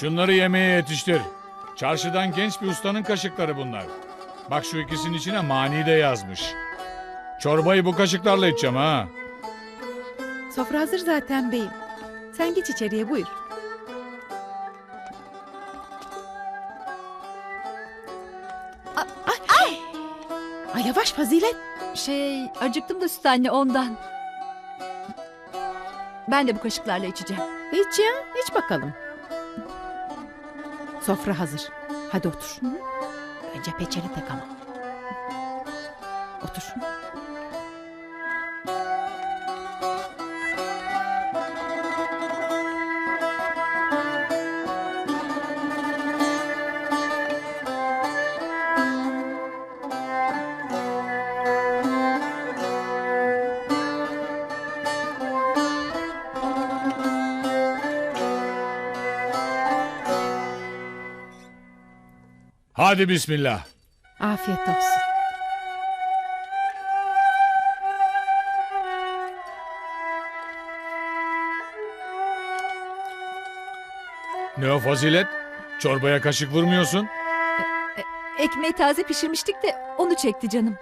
Şunları yemeğe yetiştir. Çarşıdan genç bir ustanın kaşıkları bunlar. Bak şu ikisinin içine mani de yazmış. Çorbayı bu kaşıklarla içeceğim ha. Sofra hazır zaten beyim. Sen geç içeriye buyur. Ay, ay. Ay yavaş Fazilet. Şey acıktım da süt anne ondan. Ben de bu kaşıklarla içeceğim. İç ya iç bakalım. Sofra hazır. Hadi otur. Önce peçeli tak ama. Otur. Hadi bismillah. Afiyet olsun. Ne o fazilet? Çorbaya kaşık vurmuyorsun. Ekmeği taze pişirmiştik de onu çekti canım.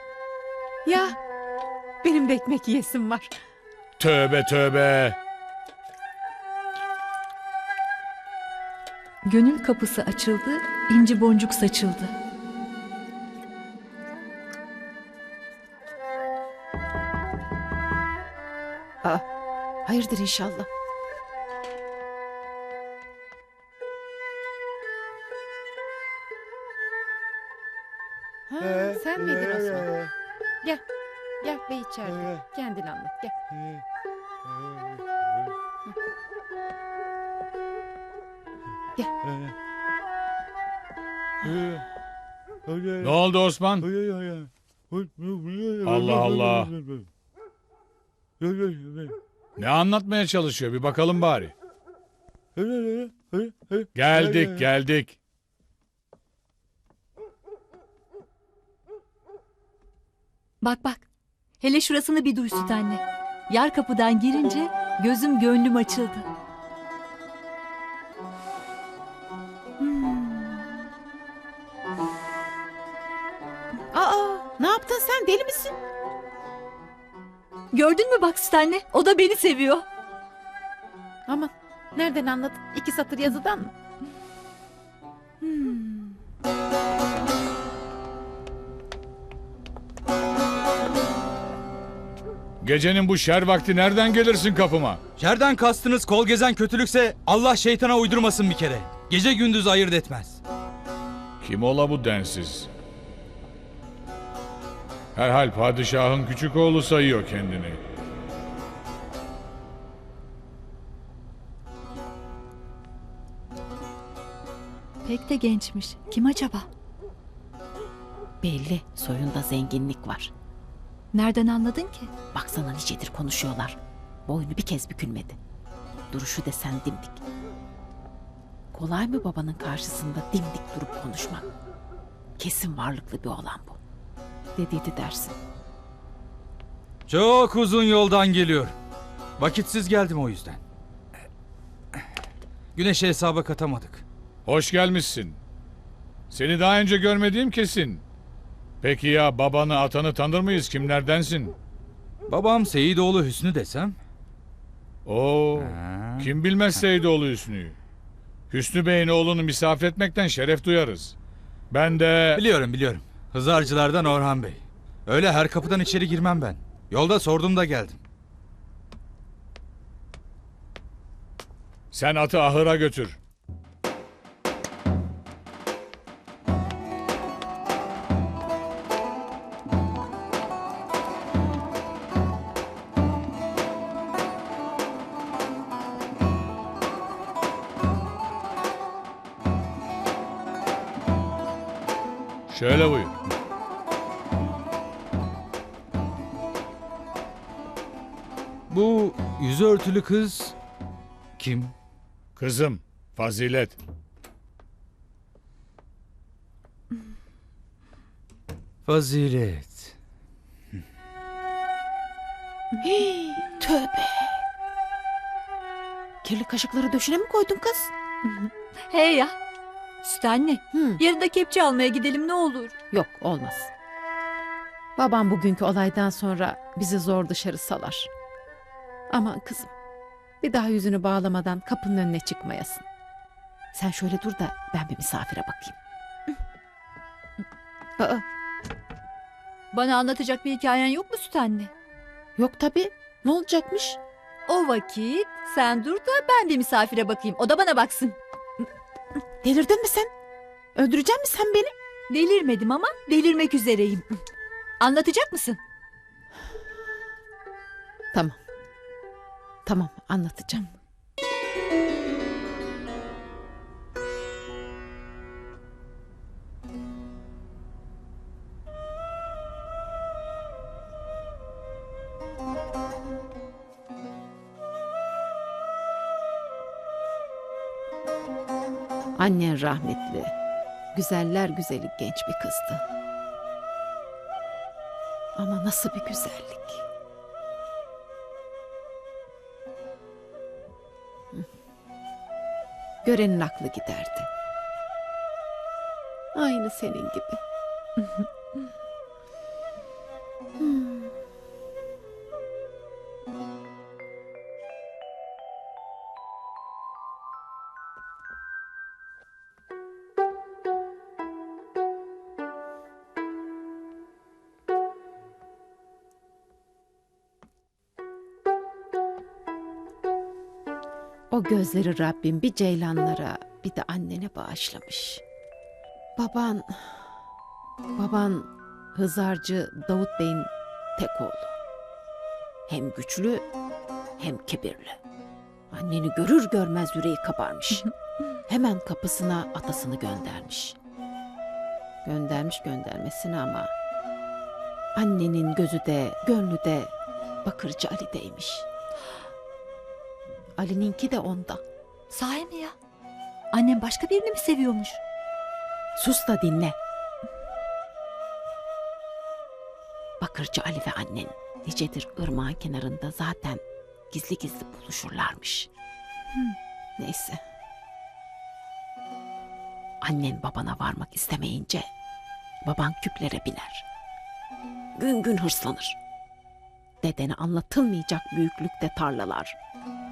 Ya benim de ekmek yiyesim var. Tövbe tövbe. Gönül kapısı açıldı, inci boncuk saçıldı. Aa, hayırdır inşallah. Ha, sen miydin Osman? Gel. Gel bey içeride. Kendin anlat gel. Ne oldu Osman? Allah Allah. Ne anlatmaya çalışıyor bir bakalım bari. Geldik geldik. Bak bak, hele şurasını bir duy süt anne. Yar kapıdan girince gözüm gönlüm açıldı. Yaptın sen deli misin? Gördün mü bak süt anne, o da beni seviyor. Aman nereden anladın? İki satır yazıdan mı? Gecenin bu şer vakti nereden gelirsin kapıma? Şerden kastınız kol gezen kötülükse Allah şeytana uydurmasın bir kere. Gece gündüz ayırt etmez. Kim ola bu densiz? Herhal padişahın küçük oğlu sayıyor kendini. Pek de gençmiş. Kim acaba? Belli soyunda zenginlik var. Nereden anladın ki? Baksana nicedir konuşuyorlar. Boynu bir kez bükülmedi. Duruşu desen dimdik. Kolay mı babanın karşısında dimdik durup konuşmak? Kesin varlıklı bir oğlan bu. Dediydi dersin. Çok uzun yoldan geliyor. Vakitsiz geldim o yüzden. Güneşe hesaba katamadık. Hoş gelmişsin. Seni daha önce görmediğim kesin. Peki ya babanı atanı tanır mıyız kimlerdensin? Babam Seyidoğlu Hüsnü desem. Oo, Ha. kim bilmez Seydoğlu Hüsnü'yü. Hüsnü Bey'in oğlunu misafir etmekten şeref duyarız. Ben de... Biliyorum biliyorum. Hızarcılardan Orhan Bey. Öyle her kapıdan içeri girmem ben. Yolda sordum da geldim. Sen atı ahıra götür. Şöyle buyur. Bu yüzü örtülü kız kim? Kızım, fazilet. Fazilet. Tövbe. Kirli kaşıkları döşüne mi koydun kız? Hey ya. Süt anne. Hı. Yarın da kepçe almaya gidelim ne olur. Yok olmaz. Babam bugünkü olaydan sonra bizi zor dışarı salar. Aman kızım. Bir daha yüzünü bağlamadan kapının önüne çıkmayasın. Sen şöyle dur da ben bir misafire bakayım. Aa, Bana anlatacak bir hikayen yok mu Süt anne? yok tabii. Ne olacakmış? O vakit sen dur da ben bir misafire bakayım. O da bana baksın. Delirdin mi sen? Öldürecek misin sen beni? Delirmedim ama delirmek üzereyim. Anlatacak mısın? Tamam. Tamam anlatacağım. Annen rahmetli. Güzeller güzeli genç bir kızdı. Ama nasıl bir güzellik. Görenin aklı giderdi. Aynı senin gibi. O gözleri Rabbim bir ceylanlara bir de annene bağışlamış. Baban, baban Hızarcı Davut Bey'in tek oğlu. Hem güçlü hem kibirli. Anneni görür görmez yüreği kabarmış. Hemen kapısına atasını göndermiş. Göndermiş göndermesine ama annenin gözü de gönlü de Bakırcı Ali'deymiş. Ali'ninki de onda. Sahi mi ya? Annem başka birini mi seviyormuş? Sus da dinle. Bakırcı Ali ve annen nicedir ırmağın kenarında zaten gizli gizli buluşurlarmış. Neyse. Annen babana varmak istemeyince baban küplere biner. Gün gün hırslanır. Dedene anlatılmayacak büyüklükte tarlalar,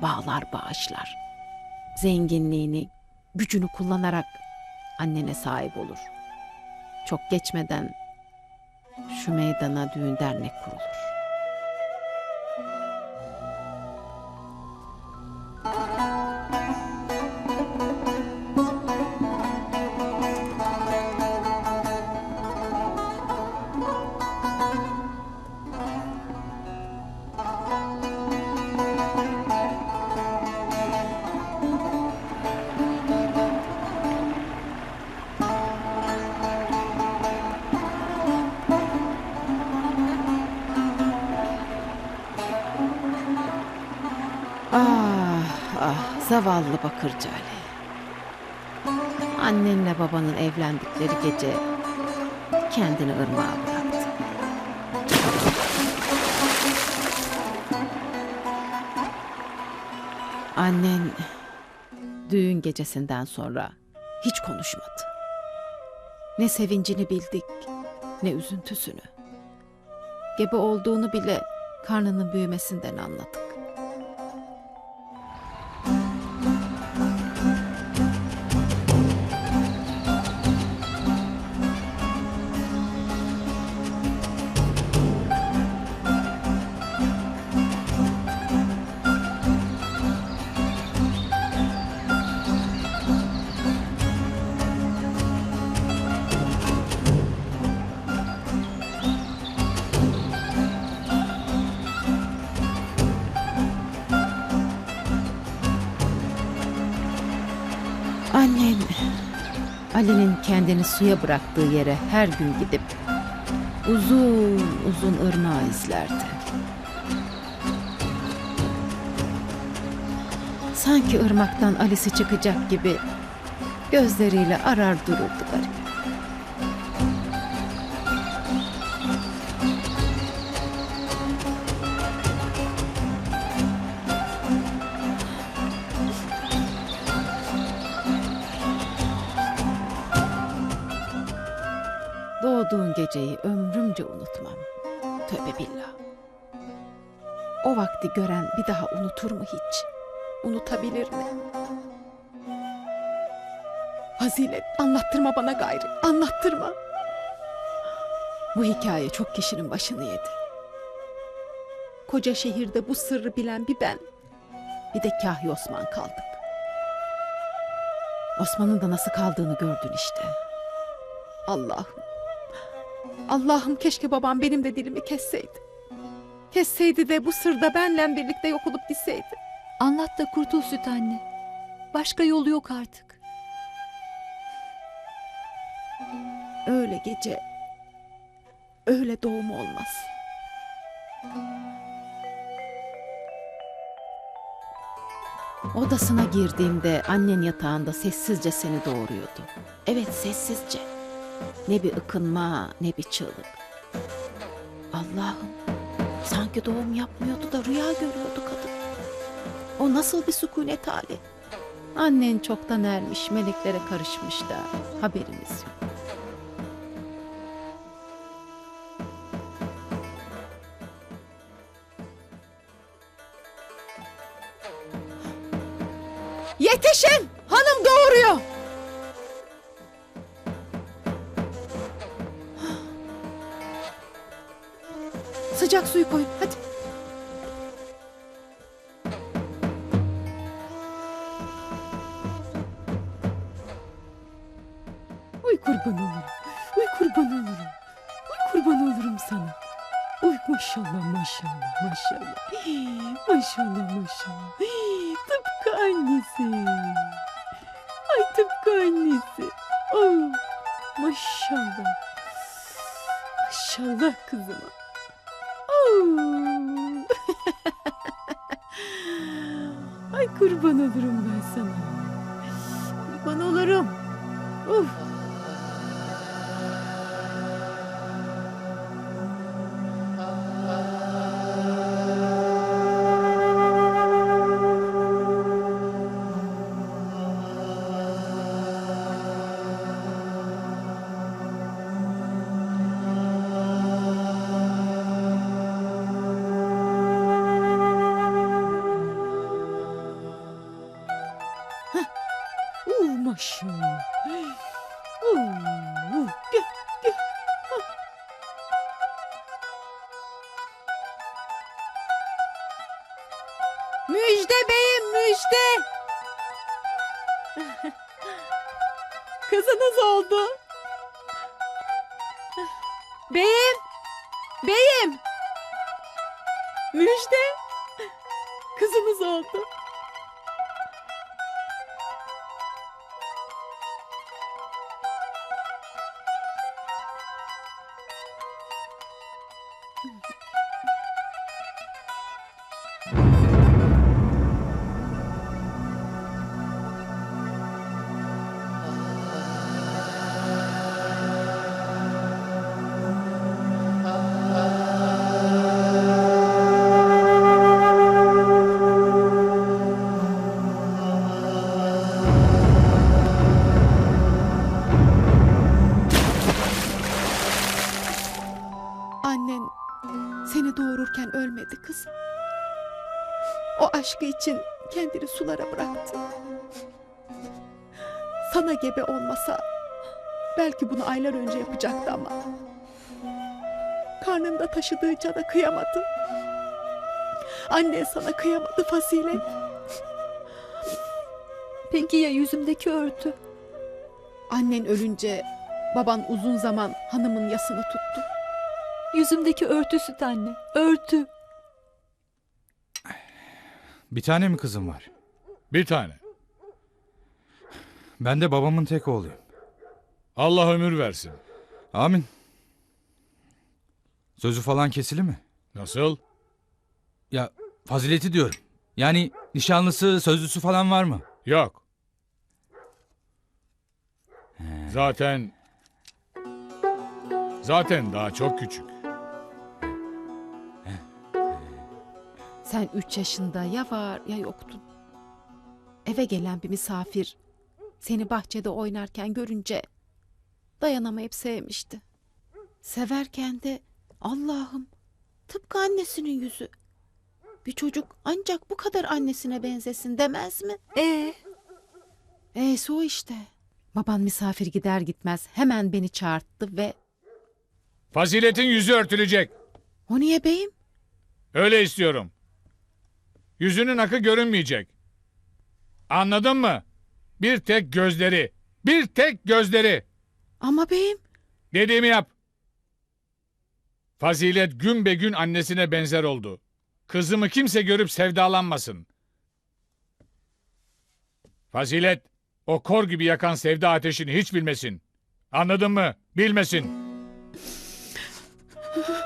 bağlar bağışlar. Zenginliğini, gücünü kullanarak annene sahip olur. Çok geçmeden şu meydana düğün dernek kurulur. Zavallı Bakırcı Ali. Annenle babanın evlendikleri gece kendini ırmağa bıraktı. Annen düğün gecesinden sonra hiç konuşmadı. Ne sevincini bildik, ne üzüntüsünü. Gebe olduğunu bile karnının büyümesinden anladık. Ali'nin kendini suya bıraktığı yere her gün gidip uzun uzun ırmağı izlerdi. Sanki ırmaktan Ali'si çıkacak gibi gözleriyle arar dururdu garip. Geceyi ömrümce unutmam. Tövbe billah. O vakti gören bir daha unutur mu hiç? Unutabilir mi? Fazilet anlattırma bana gayrı. Anlattırma. Bu hikaye çok kişinin başını yedi. Koca şehirde bu sırrı bilen bir ben, bir de Kahya Osman kaldık. Osman'ın da nasıl kaldığını gördün işte. Allah'ım. Allah'ım keşke babam benim de dilimi kesseydi. Kesseydi de bu sırda benle birlikte yok olup gitseydi. Anlat da kurtul süt anne. Başka yolu yok artık. Öyle gece, öyle doğum olmaz. Odasına girdiğimde annen yatağında sessizce seni doğuruyordu. Evet sessizce. Ne bir ıkınma ne bir çığlık. Allah'ım sanki doğum yapmıyordu da rüya görüyordu kadın. O nasıl bir sükunet hali? Annen çoktan ermiş meleklere karışmış da haberimiz yok. Yetişin! Hanım doğuruyor! Suyu koyun hadi. Uy kurban olurum. Uy kurban olurum. Uy kurban olurum sana. Uy maşallah maşallah maşallah. Maşallah maşallah. Tıpkı annesi. Ay tıpkı annesi. Oh, maşallah. Maşallah kızıma. Kurban olurum ben sana. Kurban olurum. Uf. Gel. Ah. Müjde beyim müjde. Kızınız oldu. Beyim. Beyim. Müjde. Kızınız oldu. Aşkı için kendini sulara bıraktı. Sana gebe olmasa belki bunu aylar önce yapacaktı ama karnında taşıdığı cana kıyamadı. Annen sana kıyamadı Fazilet. Peki ya yüzümdeki örtü? Annen ölünce baban uzun zaman hanımın yasını tuttu. Yüzümdeki örtü süt anne. Örtü. Bir tane mi kızım var? Bir tane. Ben de babamın tek oğluyum. Allah ömür versin. Amin. Sözü falan kesili mi? Nasıl? Ya fazileti diyorum. Yani nişanlısı, sözlüsü falan var mı? Yok. Zaten... Zaten daha çok küçük. Sen üç yaşında ya var ya yoktun. Eve gelen bir misafir seni bahçede oynarken görünce dayanamayıp sevmişti. Severken de Allah'ım tıpkı annesinin yüzü. Bir çocuk ancak bu kadar annesine benzesin demez mi? Ee, E'si o işte. Baban misafir gider gitmez hemen beni çağırttı ve Faziletin yüzü örtülecek. o niye beyim? Öyle istiyorum. Yüzünün akı görünmeyecek. Anladın mı? Bir tek gözleri. Bir tek gözleri. Ama beyim Dediğimi yap. Fazilet gün be gün annesine benzer oldu. Kızımı kimse görüp sevdalanmasın. Fazilet, o kor gibi yakan sevda ateşini hiç bilmesin. Anladın mı? Bilmesin.